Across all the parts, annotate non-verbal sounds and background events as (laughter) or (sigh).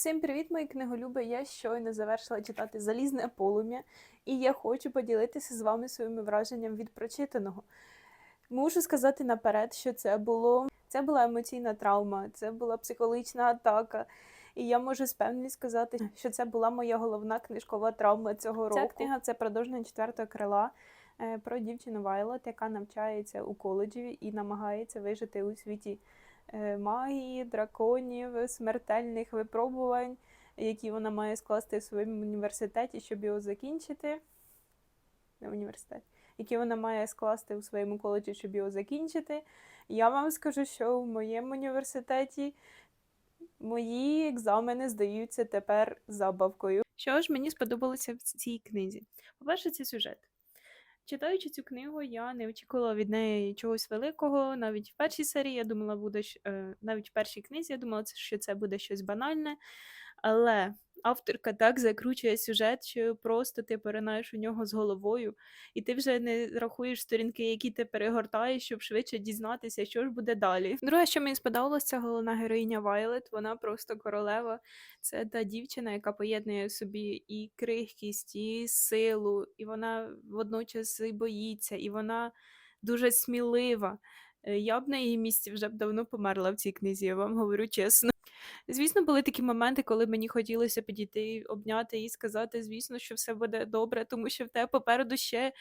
Всім привіт, мої книголюби! Я щойно завершила читати Залізне полум'я, і я хочу поділитися з вами своїми враженнями від прочитаного. Мушу сказати наперед, що це було це була емоційна травма, це була психологічна атака. І я можу з певністю сказати, що це була моя головна книжкова травма цього року. Ця книга це продовження четвертого крила е, про дівчину Вайлот, яка навчається у коледжі і намагається вижити у світі магії, драконів, смертельних випробувань, які вона має скласти в своєму університеті, щоб його закінчити. Не університет, які вона має скласти у своєму коледжі, щоб його закінчити. Я вам скажу, що в моєму університеті мої екзамени здаються тепер забавкою. Що ж мені сподобалося в цій книзі? По-перше, це сюжет. Читаючи цю книгу, я не очікувала від неї чогось великого. Навіть в першій серії я думала, буде е, навіть в першій книзі я думала, що це буде щось банальне. Але авторка так закручує сюжет, що просто ти поринаєш у нього з головою, і ти вже не рахуєш сторінки, які ти перегортаєш, щоб швидше дізнатися, що ж буде далі. Друге, що мені сподобалось, це головна героїня Вайлет. Вона просто королева. Це та дівчина, яка поєднує собі і крихкість, і силу, і вона водночас і боїться, і вона дуже смілива. Е, Я б на її місці вже б давно померла в цій книзі, я вам говорю чесно. Звісно, були такі моменти, коли мені хотілося підійти, обняти і сказати, звісно, що все буде добре, тому що в тебе попереду ще,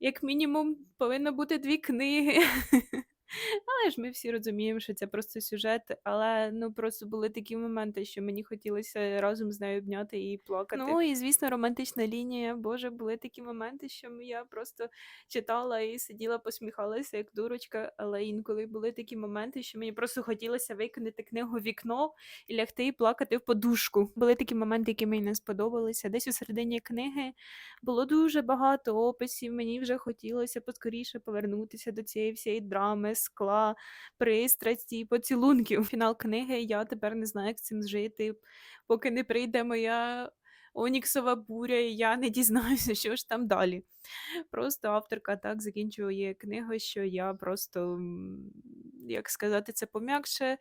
як мінімум, повинно бути дві книги. (laughs) Але ж ми всі розуміємо, що це просто сюжет, але ну просто були такі моменти, що мені хотілося разом з нею обняти і плакати. Ну і звісно, романтична лінія. Боже, були такі моменти, що я просто читала і сиділа, посміхалася як дурочка. Але інколи були такі моменти, що мені просто хотілося викинути книгу в вікно і лягти і плакати в подушку. Були такі моменти, які мені не сподобалися. Десь у середині книги було дуже багато описів. Мені вже хотілося поскоріше повернутися до цієї всієї драми, скла, пристрасті, поцілунків. Фінал книги я тепер не знаю, як з цим жити, поки не прийде моя оніксова буря, і я не дізнаюся, що ж там далі. Просто авторка так закінчує книгу, що я просто, як сказати це пом'якше.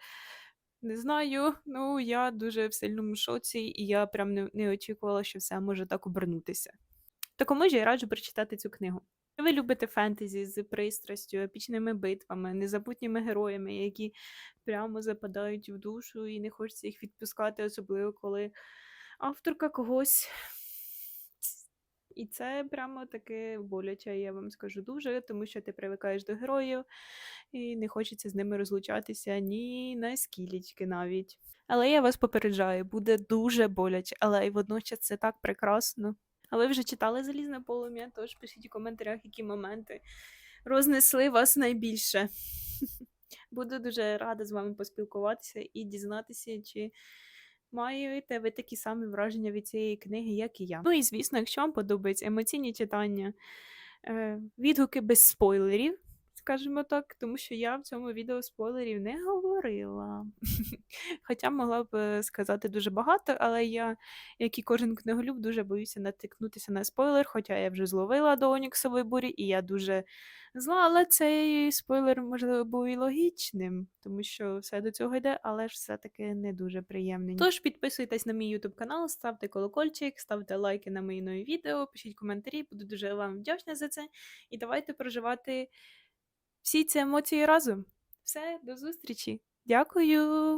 Не знаю, ну я дуже в сильному шоці, і я прям не, не очікувала, що все може так обернутися. Такому ж я раджу прочитати цю книгу. Ви любите фентезі з пристрастю, епічними битвами, незабутніми героями, які прямо западають в душу і не хочеться їх відпускати, особливо коли авторка когось. І це прямо таке боляче, я вам скажу дуже, тому що ти привикаєш до героїв і не хочеться з ними розлучатися ні на скілечки навіть. Але я вас попереджаю, буде дуже боляче, але і водночас це так прекрасно. А ви вже читали залізне полум'я, тож пишіть у коментарях, які моменти рознесли вас найбільше. (laughs) Буду дуже рада з вами поспілкуватися і дізнатися, чи маєте ви такі самі враження від цієї книги, як і я. Ну і звісно, якщо вам подобається емоційні читання, е, відгуки без спойлерів, скажімо так, тому що я в цьому відео спойлерів не говорила. (laughs) Хоча могла б е, сказати дуже багато, але я, як і кожен книголюб, дуже боюся натикнутися на спойлер, хоча я вже зловила до Оніксової бурі, і я дуже зла, але цей спойлер, можливо, був і логічним, тому що все до цього йде, але ж все-таки не дуже приємний. Тож підписуйтесь на мій YouTube канал, ставте колокольчик, ставте лайки на мої нові відео, пишіть коментарі, буду дуже вам вдячна за це. І давайте проживати всі ці емоції разом. Все, до зустрічі. Дякую!